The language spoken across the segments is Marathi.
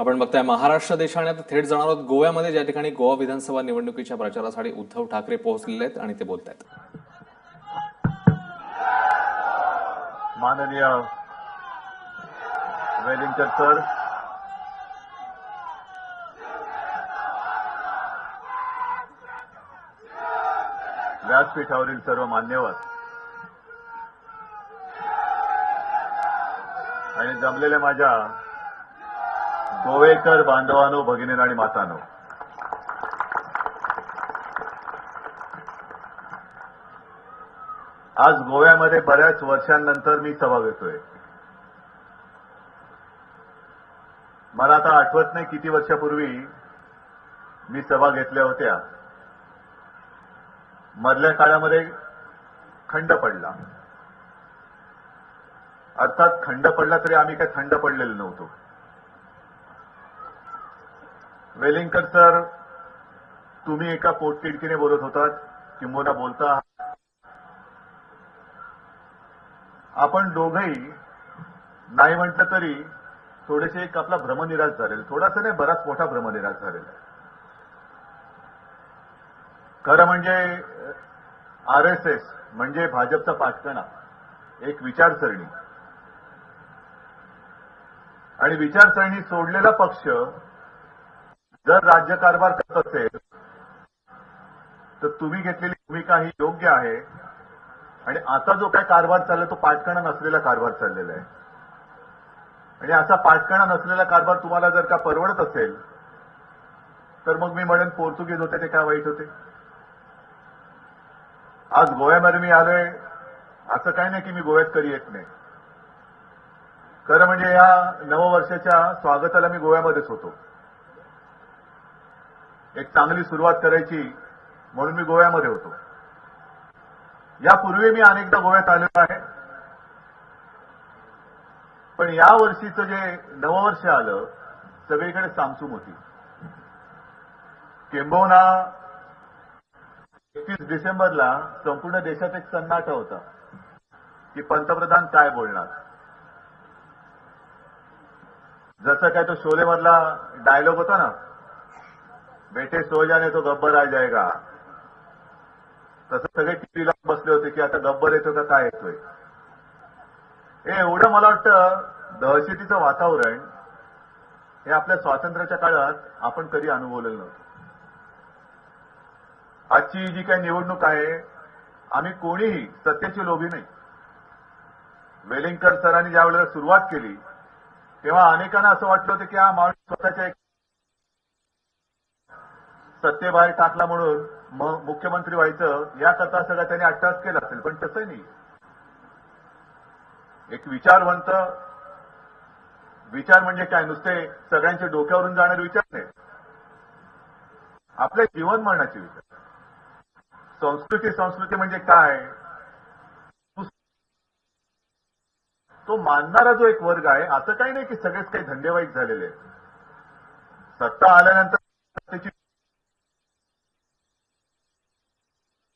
आपण बघताय महाराष्ट्र देशाने आता थेट जाणार आहोत. गोव्यामध्ये ज्या ठिकाणी गोवा विधानसभा निवडणुकीच्या प्रचारासाठी उद्धव ठाकरे पोहोचलेले आहेत आणि ते बोलत आहेत माननीय वेलिंगकर सर. व्यासपीठावरील सर्व मान्यवर. आणि जमलेल्या माझ्या गोवेकर बांधवानो भगिनीनो आणि मातानो. आज गोव्यामध्ये बऱ्याच वर्षांनंतर मी सभा घेतोय. मला आता आठवत नाही किती वर्षापूर्वी मी सभा घेतल्या होत्या. मधल्या काळामध्ये खंड पडला. अर्थात खंड पडला तरी आम्ही काय थंड पडलेलो नव्हतो. वेलिंगकर सर तुम्ही एका पोटतिडकीने बोलत होतात किंबोना बोलता. आपण दोघही नाही म्हटलं तरी थोडेसे एक आपला भ्रमनिराश झालेला. थोडासा नाही बराच मोठा भ्रमनिराश झालेला आहे. खरं म्हणजे आर एस एस म्हणजे भाजपचा पाठकणा एक विचारसरणी. आणि विचारसरणी सोडलेला पक्ष जर राज्यकारभार करत असेल तर तुम्ही घेतलेली भूमिका ही योग्य आहे. आणि आता जो काय कारभार चालला तो पाठकाणा नसलेला कारभार चाललेला आहे. आणि असा पाठकाणा नसलेला कारभार तुम्हाला जर का परवडत असेल तर मग मी म्हणेन पोर्तुगीज होते ते काय वाईट होते. आज गोव्यामध्ये मी आलोय असं काही नाही की मी गोव्यात कधी येत नाही. खरं म्हणजे या नववर्षाच्या स्वागताला मी गोव्यामध्येच होतो. एक चांगली सुरुवात करायची म्हणून मी गोव्यामध्ये होतो. यापूर्वी मी अनेकदा गोव्यात आलेलो आहे. पण या वर्षीचं जे नववर्ष आलं सगळीकडे सामसूम होती. किंबहुना एकतीस डिसेंबरला संपूर्ण देशात एक सन्नाटा होता की पंतप्रधान काय बोलणार? जसं काय तो शोलेमधला डायलॉग होता ना बेटे सो जाने तो गब्बर आ जाएगा। तसं सगळे टीव्हीला बसले होते की आता गब्बर येतो का काय येतोय? हे एवढं मला वाटतं दहशतीचं वातावरण हे आपल्या स्वातंत्र्याच्या काळात आपण कधी अनुभवलेलं नव्हतं. आजची जी काही निवडणूक आहे आम्ही कोणीही सत्तेची लोभी नाही. वेलिंगकर सरांनी ज्या वेळेला सुरुवात केली तेव्हा अनेकांना असं वाटलं होतं की हा माणूस स्वतःच्या एक सत्तेबाहेर टाकला म्हणून मुख्यमंत्री व्हायचं याकरता सगळं त्यांनी अट्टास केला असेल पण तसं नाही. एक विचारवंत विचार म्हणजे काय? नुसते सगळ्यांच्या डोक्यावरून जाणारे विचार नाही. आपल्या जीवन मरणाचे विचार. संस्कृती संस्कृती म्हणजे काय? तो मानणारा जो एक वर्ग आहे असं काही नाही की सगळेच काही धंदेवाईक झालेले आहेत. सत्ता आल्यानंतर त्याची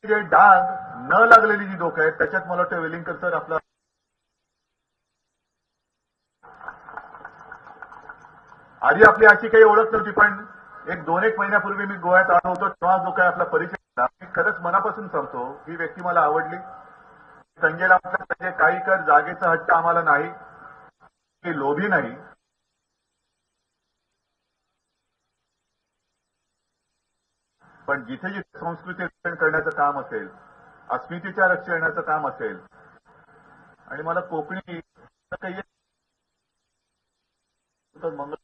जे डाग न लागलेली जी डोकं आहेत त्याच्यात मला वाटतं वेलिंगकर सर आपला आधी आपली अशी काही ओळख नव्हती पण एक दोन एक महिन्यापूर्वी मी गोव्यात आलो होतो तेव्हा जो काही आपला परिचय मी खरंच मनापासून सांगतो ही व्यक्ती मला आवडली. संजयला म्हटलं संजय काही कर जागेचा हट्ट आम्हाला नाही लोभी नाही. पण जिथे जिथे संस्कृती रक्षण करण्याचं काम असेल अस्मितेच्या रक्षणाचं काम असेल आणि मला कोकणी मंगळ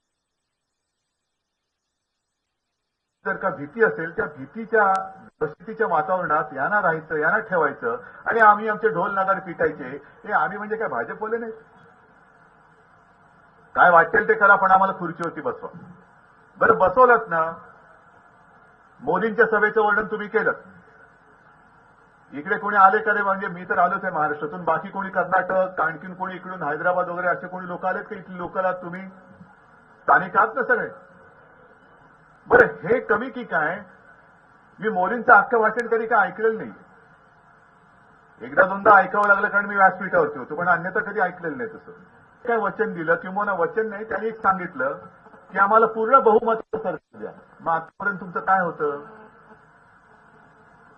जर का भीती असेल त्या भीतीच्या परिस्थितीच्या वातावरणात यांना राहायचं यांना ठेवायचं आणि आम्ही आमचे ढोल नगार पिटायचे हे आम्ही म्हणजे काय भाजपवाले नाही काय वाटेल ते करा पण आम्हाला खुर्चीवरती बसवा. बरं बसवलंच ना. मोदींच्या सभेचं वर्णन तुम्ही केलं. इकडे कोणी आले का रे म्हणजे मी तर आलोच आहे महाराष्ट्रातून. बाकी कोणी कर्नाटक आणखीन कोणी इकडून हैदराबाद वगैरे असे कोणी लोक आलेत का इथले लोकल आहात तुम्ही? स्थानिक आहात ना सगळे? बरं हे कमी की काय? मी मोदींचं अख्खं भाषण तरी काय ऐकलेलं नाही. एकदा दोनदा ऐकावं लागलं कारण मी व्यासपीठावरती होतो पण अन्यथा कधी ऐकलेलं नाही तसं. काय वचन दिलं? किंवा वचन नाही त्यांनी एक सांगितलं की आम्हाला पूर्ण बहुमत द्या. मग आतापर्यंत तुमचं काय होतं?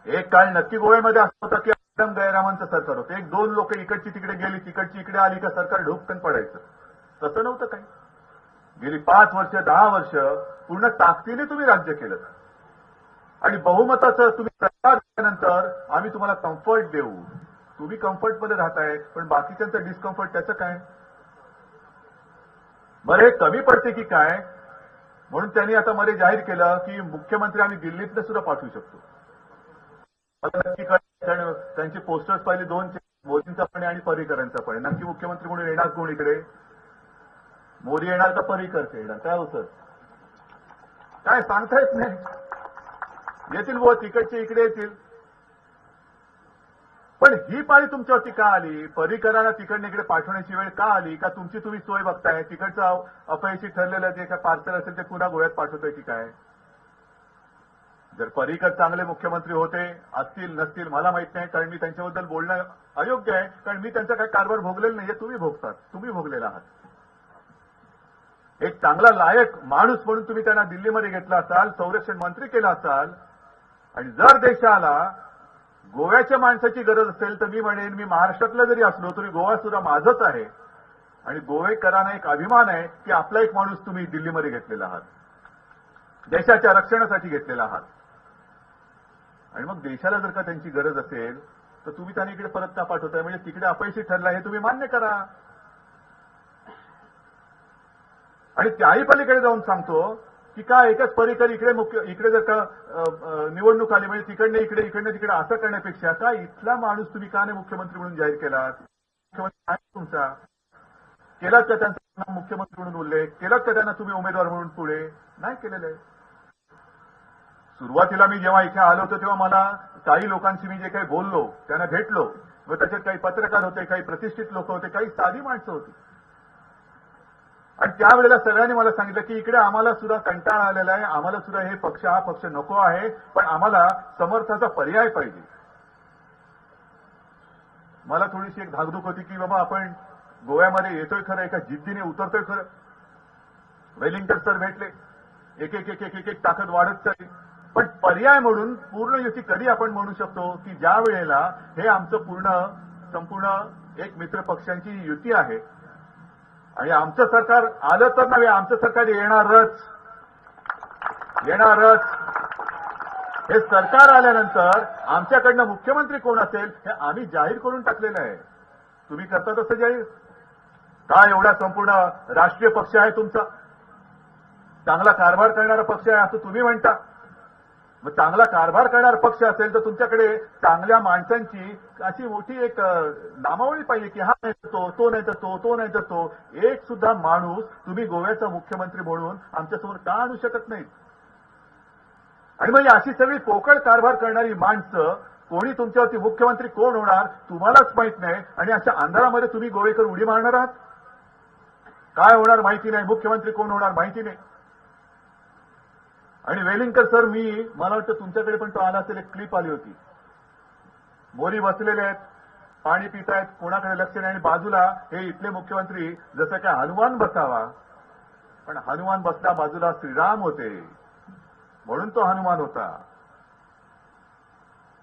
एक काळ नक्की गोव्यामध्ये असं होतं की एकदम गैरामांचं सरकार होतं. एक दोन लोक इकडची तिकडे गेली तिकडची इकडे आली का सरकार ढोपकन पडायचं. तसं नव्हतं काही. गेली पाच वर्ष दहा वर्ष पूर्ण ताकदीने तुम्ही राज्य केलं. आणि बहुमताचं तुम्ही सरकार झाल्यानंतर आम्ही तुम्हाला कम्फर्ट देऊ. तुम्ही कम्फर्टमध्ये राहताय पण बाकीच्यांचं डिस्कम्फर्ट त्याचं काय? बरं हे कमी पडते की काय? म्हणून त्यांनी आता मध्ये जाहीर केलं की मुख्यमंत्री आम्ही दिल्लीतनं सुद्धा पाठवू शकतो. त्यांचे पोस्टर्स पाहिले दोन मोदींचा पण आणि पर्रीकरांचा पण नक्की मुख्यमंत्री म्हणून येणार कोण इकडे? मोदी येणार का पर्रीकर येणार? काय होतं काय सांगता येत नाही. येतील बो तिकडचे इकडे येतील. पण ही पाळी तुमच्यावरती का आली? पर्रीकरांना तिकडनं इकडे पाठवण्याची वेळ का आली? का तुमची तुम्ही सोय बघताय? तिकडचं अपयशी ठरलेलं जे काय पार्सल असेल ते पुन्हा गोव्यात पाठवतोय की काय? जर पर्रिकर चांगले मुख्यमंत्री होते असतील नसतील मला माहीत नाही कारण मी त्यांच्याबद्दल बोलणं अयोग्य आहे कारण मी त्यांचा काही कारभार भोगलेला नाही तुम्ही भोगतात. तुम्ही भोगलेला आहात. एक चांगला लायक माणूस म्हणून तुम्ही त्यांना दिल्लीमध्ये घेतला असाल संरक्षण मंत्री केला असाल आणि जर देशाला गोव्याच्या माणसाची गरज असेल तर मी म्हणेन मी महाराष्ट्रातला जरी असलो तरी गोवा सुद्धा माझंच आहे. आणि गोवेकरांना एक अभिमान आहे की आपला एक माणूस तुम्ही दिल्लीमध्ये घेतलेला आहात. देशाच्या रक्षणासाठी घेतलेला आहात. आणि मग देशाला जर का त्यांची गरज असेल तर तुम्ही त्यांना इकडे परत का पाठवताय? म्हणजे तिकडे अपयशी ठरला हे तुम्ही मान्य करा. आणि त्याही पलीकडे जाऊन सांगतो की काय एकच परिकर इकडे मुख्य इकडे जर का निवडणूक आली म्हणजे तिकडनं इकडे इकडनं तिकडे असं करण्यापेक्षा का इथला माणूस तुम्ही का नाही मुख्यमंत्री म्हणून जाहीर केला मुख्यमंत्री तुमचा. केलात का त्यांचा मुख्यमंत्री म्हणून उल्लेख? केलात का त्यांना तुम्ही उमेदवार म्हणून पुढे? नाही केलेलं आहे. सुरुवातीला मी जेव्हा इथे आलो होतो तेव्हा मला काही लोकांशी मी जे काही बोललो त्यांना भेटलो. व त्याच्यात काही पत्रकार होते काही प्रतिष्ठित लोक होते काही साधी माणसं होती. आणि त्यावेळेला सगळ्यांनी मला सांगितलं की इकडे आम्हाला सुद्धा कंटाळा आलेला आहे. आम्हाला सुद्धा हे पक्ष हा पक्ष नको आहे. पण आम्हाला समर्थाचा पर्याय पाहिजे. मला थोडीशी एक धाकधूक होती की बाबा आपण गोव्यामध्ये येतोय खरं एका जिद्दीने उतरतोय खरं. वेलिंगटन सर भेटले. एक एक एक एक एक एक ताकद वाढत चालली. पण पर्याय म्हणून पूर्ण युती कधी आपण म्हणू शकतो की ज्या वेळेला हे आमचं पूर्ण संपूर्ण एक मित्र पक्षांची युती आहे आणि आमचं सरकार आलं तर नव्हे आमचं सरकार येणारच. येणारच. हे सरकार आल्यानंतर आमच्याकडनं मुख्यमंत्री कोण असेल हे आम्ही जाहीर करून टाकलेलं आहे. तुम्ही करता तसं जाहीर? काय एवढा संपूर्ण राष्ट्रीय पक्ष आहे तुमचा? चांगला कारभार करणारा पक्ष आहे असं तुम्ही म्हणता. मग चांगला कारभार करणार पक्ष असेल तर तुमच्याकडे चांगल्या माणसांची अशी मोठी एक नामावळी पाहिजे की हा नाही तो तो नाही तर तो तो नाही तर तो. एक सुद्धा माणूस तुम्ही गोव्याचा मुख्यमंत्री म्हणून आमच्यासमोर का आणू शकत नाही आणि म्हणजे अशी सगळी पोकळ कारभार करणारी माणसं कोणी तुमच्यावरती मुख्यमंत्री कोण होणार तुम्हालाच माहीत नाही आणि अशा अंधारामध्ये तुम्ही गोवेकर उडी मारणार आहात? काय होणार माहिती नाही. मुख्यमंत्री कोण होणार माहिती नाही. आणि वेलिंगकर सर मी मला वाटतं तुमच्याकडे पण तो आला असेल एक क्लिप आली होती. मोरी बसलेले आहेत पाणी पितायत कोणाकडे लक्ष नाही आणि बाजूला हे इथले मुख्यमंत्री जसं काय हनुमान बसावा पण हनुमान बसला बाजूला श्रीराम होते. म्हणून तो हनुमान होता.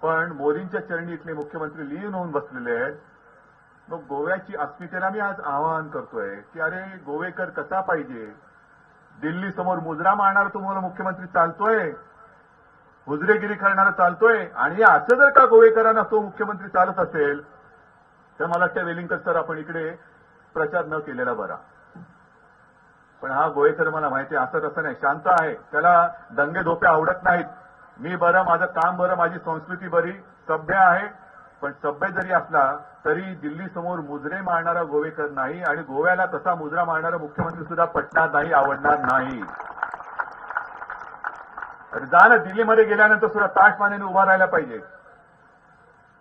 पण मोदींच्या चरणी इथले मुख्यमंत्री लीन होऊन बसलेले आहेत. मग गोव्याची अस्मितेला मी आज आवाहन करतोय की अरे गोवेकर कसा पाहिजे? दिल्ली समोर मुजरा मारणार तुम्हाला मुख्यमंत्री चालतोय? हुजरेगिरी करणारा चालतोय? आणि असं जर का गोवेकरांना तो मुख्यमंत्री चालत असेल तर मला वाटतं वेलिंगकर सर आपण इकडे प्रचार न केलेला बरा. पण हा गोवेकर मला माहिती आहे असं तसं नाही. शांत आहे. त्याला दंगे धोपे आवडत नाहीत. मी बरं माझं काम बरं माझी संस्कृती बरी सभ्य आहे. पण सभ्य जरी असला तरी दिल्ली समोर मुजरे मारणारा गोवेकर नाही आणि गोव्याला तसा मुजरा मारणारा मुख्यमंत्री सुद्धा पटणार नाही आवडणार नाही. तर जा ना दिल्लीमध्ये गेल्यानंतर सुद्धा ताटमानेने उभा राहायला पाहिजे.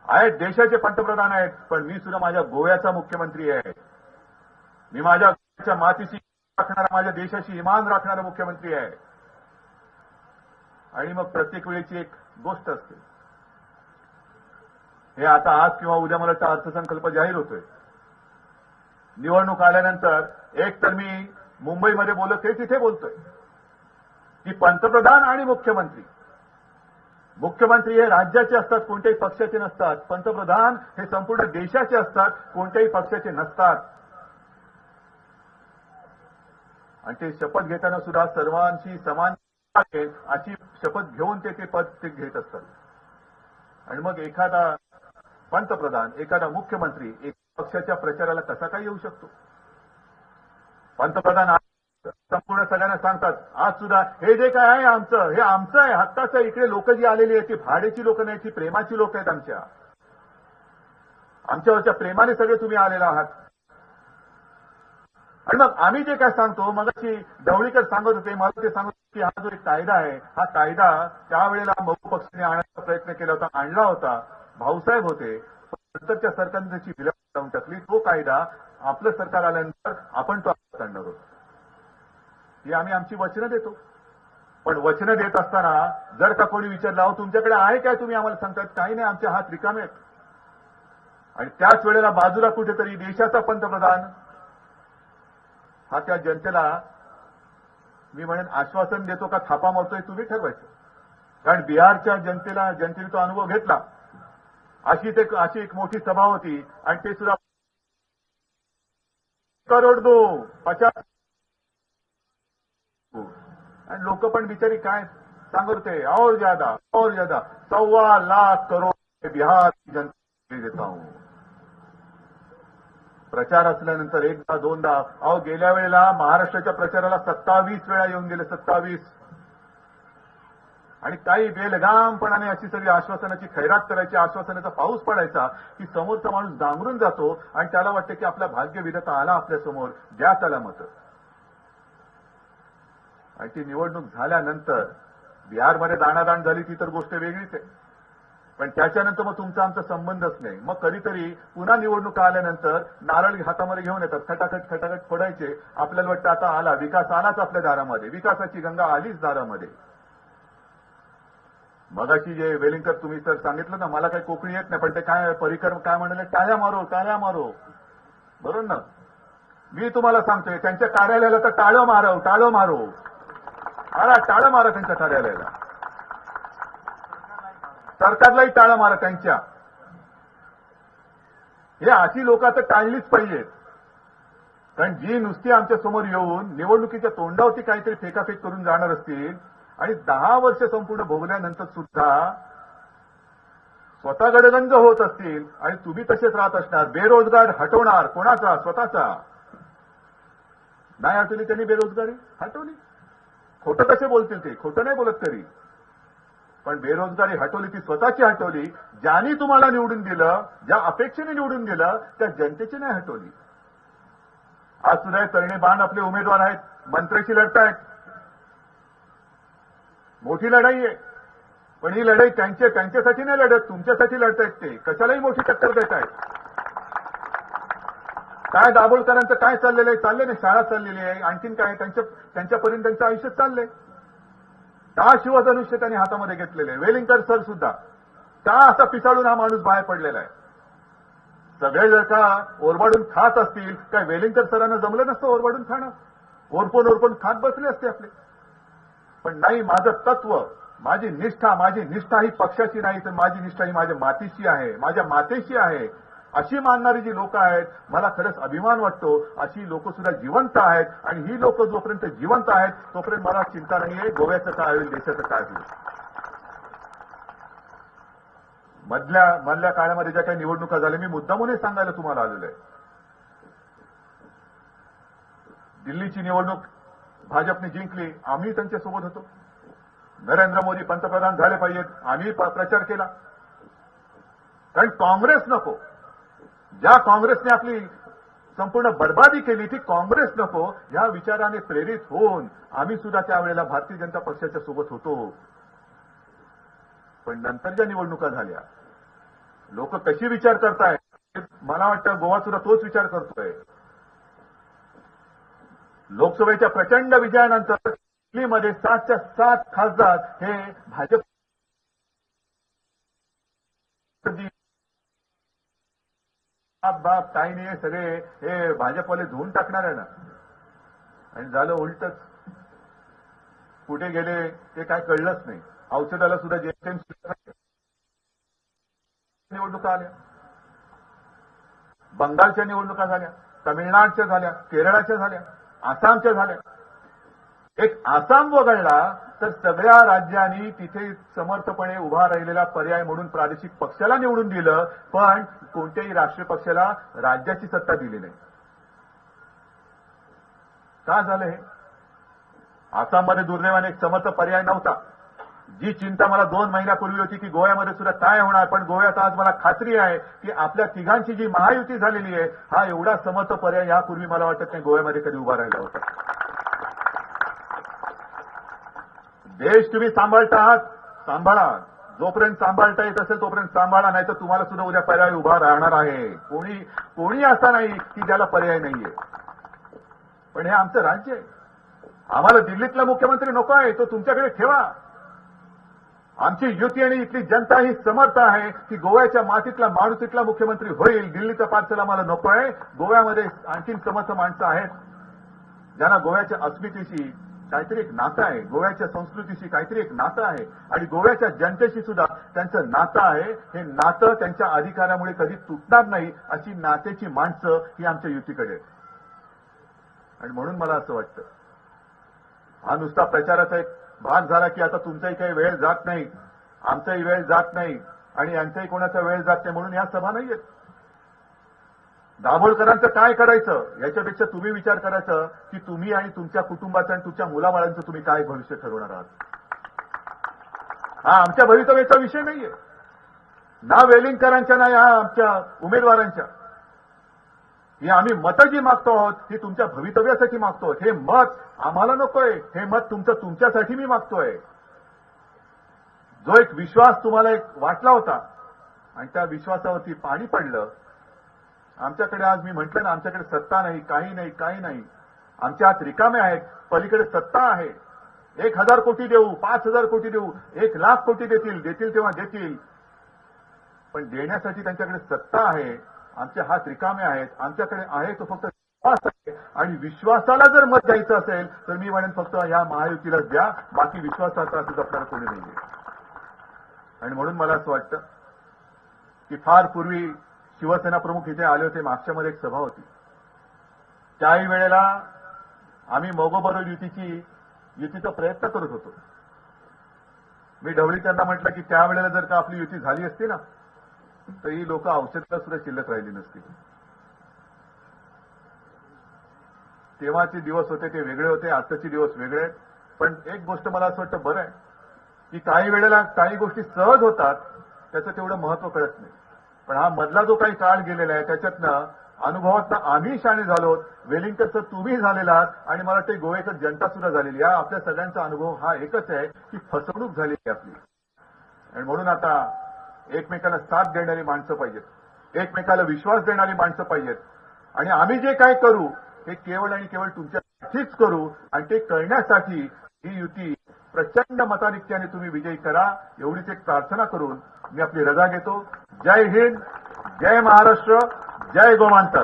आहेत देशाचे पंतप्रधान आहेत पण मी सुद्धा माझ्या गोव्याचा मुख्यमंत्री आहे. मी माझ्या गोव्याच्या मातीशी राखणारा माझ्या देशाशी इमान राखणारा मुख्यमंत्री आहे. आणि मग प्रत्येक वेळेची एक गोष्ट असते. हे आता आज किंवा उद्या मला अर्थसंकल्प जाहीर होतोय. निवडणूक आल्यानंतर एक तर मी मुंबईमध्ये बोलत ते तिथे बोलतोय. की पंतप्रधान आणि मुख्यमंत्री. मुख्यमंत्री हे राज्याचे असतात कोणत्याही पक्षाचे नसतात. पंतप्रधान हे संपूर्ण देशाचे असतात कोणत्याही पक्षाचे नसतात. आणि ते शपथ घेताना सुद्धा सर्वांशी समान अशी शपथ घेऊन ते ते पद ते घेत असतात. आणि मग एखादा पंतप्रधान एखादा मुख्यमंत्री एका पक्षाच्या प्रचाराला कसा काय येऊ शकतो? पंतप्रधान संपूर्ण सगळ्यांना सांगतात आज सुद्धा हे जे काय आहे आमचं हे आमचं आहे हक्काचं इकडे लोक जी आलेली आहेत ती भाडेची लोक नाही ती प्रेमाची लोक आहेत आमच्या. आमच्यावरच्या प्रेमाने सगळे तुम्ही आलेला आहात. आणि मग आम्ही जे काय सांगतो मग ढवळीकर सांगत होते मला ते सांगत होते की हा जो एक कायदा आहे हा कायदा त्यावेळेला मऊ पक्षाने आणण्याचा प्रयत्न केला होता आणला होता. भाऊसाहेब होते नंतरच्या सरकारने त्याची विलंब लावून टाकली. तो कायदा आपलं सरकार आल्यानंतर आपण तो आणणार आहोत. ही आम्ही आमची वचनं देतो. पण वचनं देत असताना जर का कोणी विचारलं अहो तुमच्याकडे आहे काय? तुम्ही आम्हाला सांगतात काही नाही आमचे हात रिकामे आहेत. आणि त्याच वेळेला बाजूला कुठेतरी देशाचा पंतप्रधान हा त्या जनतेला मी म्हणेन आश्वासन देतो का? थापा मारतोय तुम्ही ठरवायचं. कारण बिहारच्या जनतेला जनतेने तो अनुभव घेतला. अशी ते अशी एक मोठी सभा होती आणि ते सुद्धा करोड दो पचास आणि लोक पण बिचारी काय सांगत होते और ज्यादा और ज्यादा सव्वा लाख करोड बिहार जनता देता हूं. प्रचार असल्यानंतर एकदा दोनदा अहो गेल्या वेळेला महाराष्ट्राच्या प्रचाराला सत्तावीस वेळा येऊन गेले सत्तावीस. आणि काही बेलगामपणाने अशी सगळी आश्वासनाची खैरात करायची आश्वासनाचा पाऊस पडायचा की समोरचा माणूस डांबरून जातो आणि त्याला वाटतं की आपला भाग्य विधाता आला आपल्यासमोर. द्या त्याला मतं. आणि ती निवडणूक झाल्यानंतर बिहारमध्ये दाणादाण झाली ती तर गोष्ट वेगळीच आहे. पण त्याच्यानंतर मग तुमचा आमचा संबंधच नाही. मग कधीतरी पुन्हा निवडणुका आल्यानंतर नारळ हातामध्ये घेऊन येतात. खटाखट खटाखट फोडायचे. आपल्याला वाटतं आता आला. विकास आलाच आपल्या दारामध्ये. विकासाची गंगा आलीच दारामध्ये. मगाशी जे वेलिंगकर तुम्ही सर सांगितलं ना मला काही कोकणी येत नाही पण ते काय परिकर काय म्हणाले टाळ्या मारो टाळ्या मारो. बरोबर ना? मी तुम्हाला सांगतोय त्यांच्या कार्यालयाला तर टाळं मारव टाळं मारो. मारा टाळं मारा त्यांच्या कार्यालयाला. सरकारलाही टाळं मारा त्यांच्या. हे अशी लोक आता टाळलीच पाहिजेत. कारण जी नुसती आमच्यासमोर येऊन निवडणुकीच्या तोंडावरती काहीतरी फेकाफेक करून जाणार असतील आणि दहा वर्ष संपूर्ण भोगल्यानंतर सुद्धा स्वतः गडगंज होत असतील आणि तुम्ही तसेच राहत असणार बेरोजगार हटवणार कोणाचा? स्वतःचा. नाही हटवली त्यांनी बेरोजगारी? हटवली. खोटं कसे बोलतील ते? खोटं नाही बोलत तरी. पण बेरोजगारी हटवली ती स्वतःची हटवली ज्यांनी तुम्हाला निवडून दिलं ज्या अपेक्षेने निवडून दिलं त्या जनतेची नाही हटवली. आज सुद्धा तरणे बाण आपले उमेदवार आहेत मंत्र्याशी लढतायत. मोठी लढाई आहे. पण ही लढाई त्यांच्या त्यांच्यासाठी नाही लढत तुमच्यासाठी लढतायत ते. कशालाही मोठी टक्कर देत आहेत काय दाभोळकरांचं काय चाललेलं आहे? चाललं नाही शाळा चाललेली आहे. आणखीन काय त्यांच्या त्यांच्यापर्यंत त्यांचं आयुष्य चाललंय. का शिवधनुष्य त्यांनी हातामध्ये घेतलेलं आहे? वेलिंगकर सर सुद्धा. का असा पिसाळून हा माणूस बाहेर पडलेला आहे? सगळे जर का ओरबाडून खात असतील काय वेलिंगकर सरांना जमलं नसतं ओरबाडून खाणं? ओरपून ओरपून खात बसले असते आपले. पण नाही माझं तत्व. माझी निष्ठा माझी निष्ठा ही पक्षाची नाही तर माझी निष्ठा ही माझ्या मातीशी आहे. माझ्या मातेशी आहे. अशी मानणारी जी लोक आहेत मला खरंच अभिमान वाटतो. अशी लोक सुद्धा जिवंत आहेत. आणि ही लोक जोपर्यंत जिवंत आहेत तोपर्यंत मला चिंता नाहीये गोव्याचं काय होईल देशाचं काय होईल. मधल्या मधल्या काळामध्ये ज्या काही निवडणुका झाल्या मी मुद्दामूनही सांगायला तुम्हाला आलेलो आहे. दिल्लीची निवडणूक भाजपने जिंकली आम्ही त्यांच्यासोबत होतो. नरेंद्र मोदी पंतप्रधान झाले पाहिजेत आम्ही प्रचार केला. कारण काँग्रेस नको. ज्या काँग्रेसने आपली संपूर्ण बर्बादी केली ती काँग्रेस नको या विचाराने प्रेरित होऊन आम्ही सुद्धा त्यावेळेला भारतीय जनता पक्षाच्या सोबत होतो. पण नंतर ज्या निवडणुका झाल्या लोक कशी विचार करतायत? मला वाटतं गोवा सुद्धा तोच विचार करतोय. लोकसभेच्या प्रचंड विजयानंतर दिल्लीमध्ये सातच्या सात खासदार हे भाजप बाप बाप काही नाही सगळे हे भाजपवाले धुवून टाकणार आहे ना. आणि झालं उलटच. कुठे गेले ते काय कळलंच नाही. औषधाला सुद्धा जेएमएम निवडणुका आल्या. बंगालच्या निवडणुका झाल्या तमिळनाडूच्या झाल्या केरळाच्या झाल्या. आसामच्या झाल्या एक आसाम वगळला तर सगळ्या राज्यांनी तिथे समर्थपणे उभा राहिलेला पर्याय म्हणून प्रादेशिक पक्षाला निवडून दिलं पण कोणत्याही राष्ट्रीय पक्षाला राज्याची सत्ता दिली नाही. का झालं हे? आसाममध्ये दुर्दैवाने एक समर्थ पर्याय नव्हता. जी चिंता मला दोन महिन्यापूर्वी होती की गोव्यामध्ये सुद्धा काय होणार पण गोव्यात आज मला खात्री आहे की आपल्या तिघांची जी महायुती झालेली आहे हा एवढा समर्थ पर्याय यापूर्वी मला वाटत नाही गोव्यामध्ये कधी उभा राहिला होता. देश तुम्ही सांभाळता आहात सांभाळा. जोपर्यंत सांभाळता येत असेल तोपर्यंत सांभाळा नाही तर तुम्हाला सुद्धा उद्या पर्याय उभा राहणार आहे. कोणी कोणी असा नाही की ज्याला पर्याय नाहीये. पण हे आमचं राज्य आहे. आम्हाला दिल्लीतला मुख्यमंत्री नको आहे तो तुमच्याकडे ठेवा. आमची युती आणि इथली जनता ही समर्थ आहे की गोव्याच्या मातीतला माणूस इथला मुख्यमंत्री होईल. दिल्लीचा पार्सल आम्हाला नको आहे. गोव्यामध्ये आणखीन समर्थ माणसं आहेत. ज्यांना गोव्याच्या अस्मितेशी काहीतरी एक नातं आहे. गोव्याच्या संस्कृतीशी काहीतरी एक नातं आहे. आणि गोव्याच्या जनतेशी सुद्धा त्यांचं नातं आहे. हे नातं त्यांच्या अधिकारामुळे कधी तुटणार नाही अशी नात्याची माणसं ही आमच्या युतीकडे आहेत. आणि म्हणून मला असं वाटतं. हा नुसता प्रचाराचा एक भाग झाला की आता तुमचाही काही वेळ जात नाही आमचाही वेळ जात नाही आणि यांचाही कोणाचा वेळ जात नाही म्हणून या सभा नाही आहेत दाभोळकरांचं काय करायचं याच्यापेक्षा तुम्ही विचार करायचं की तुम्ही आणि तुमच्या कुटुंबाचं आणि तुमच्या मुलाबाळांचं तुम्ही काय भविष्य ठरवणार आहात? हा आमच्या भवितव्याचा विषय नाहीये. ना वेलिंगकरांच्या ना या आमच्या उमेदवारांच्या. ही आम्ही मतं जी मागतो आहोत ती तुमच्या भवितव्यासाठी मागतो हे मत आम्हाला नकोय हे मत तुमचं तुमच्यासाठी मी मागतोय. जो एक विश्वास तुम्हाला एक वाटला होता आणि त्या विश्वासावरती पाणी पडलं आमच्याकडे आज मी म्हटलं ना आमच्याकडे सत्ता नाही काही नाही काही नाही. आमच्या हात रिकामे आहेत पलीकडे सत्ता आहे. एक हजार कोटी देऊ पाच हजार कोटी देऊ एक लाख कोटी देतील देतील तेव्हा देतील. पण देण्यासाठी त्यांच्याकडे सत्ता आहे. आमचे हात रिकामे आहेत आमच्याकडे आहे तो फक्त विश्वास आहे. आणि विश्वासाला जर मत द्यायचं असेल तर मी म्हणेन फक्त या महायुतीला द्या बाकी विश्वासाचा असं जपणार कोणी नाही आणि म्हणून मला असं वाटतं की फार पूर्वी शिवसेना प्रमुख इथे आले होते मागच्या मध्ये एक सभा होती. त्याही वेळेला आम्ही मोगोबरोबर युतीची युतीचा प्रयत्न करत होतो. मी ढवळी त्यांना म्हटलं की त्यावेळेला जर का आपली युती झाली असती ना तर ही लोक औषधाला सुद्धा शिल्लक राहिली नसतील. तेव्हाचे दिवस होते ते वेगळे होते आताचे दिवस वेगळे. आहेत. पण एक गोष्ट मला असं वाटतं बरं आहे की काही वेळेला काही गोष्टी सहज होतात त्याचं तेवढं महत्त्व कळत नाही. पण हा मधला जो काही काळ गेलेला आहे त्याच्यातनं अनुभवातनं आम्ही शाणे झालो वेलिंगकरचं तुम्ही झालेला आहात आणि मला वाटतं गोवेकर जनता सुद्धा झालेली आहे. आपल्या सगळ्यांचा अनुभव हा एकच आहे की फसवणूक झालेली आपली. आणि म्हणून आता एकमेकाला साथ देणारी माणसं पाहिजेत. एकमेकाला विश्वास देणारी माणसं पाहिजेत. आणि आम्ही जे काय करू हे केवळ आणि केवळ तुमच्यासाठीच करू आणि ते करण्यासाठी ही युती प्रचंड मताधिक्याने तुम्ही विजयी करा एवढीच एक प्रार्थना करून मी आपली रजा घेतो. जय हिंद जय महाराष्ट्र जय गोमांतर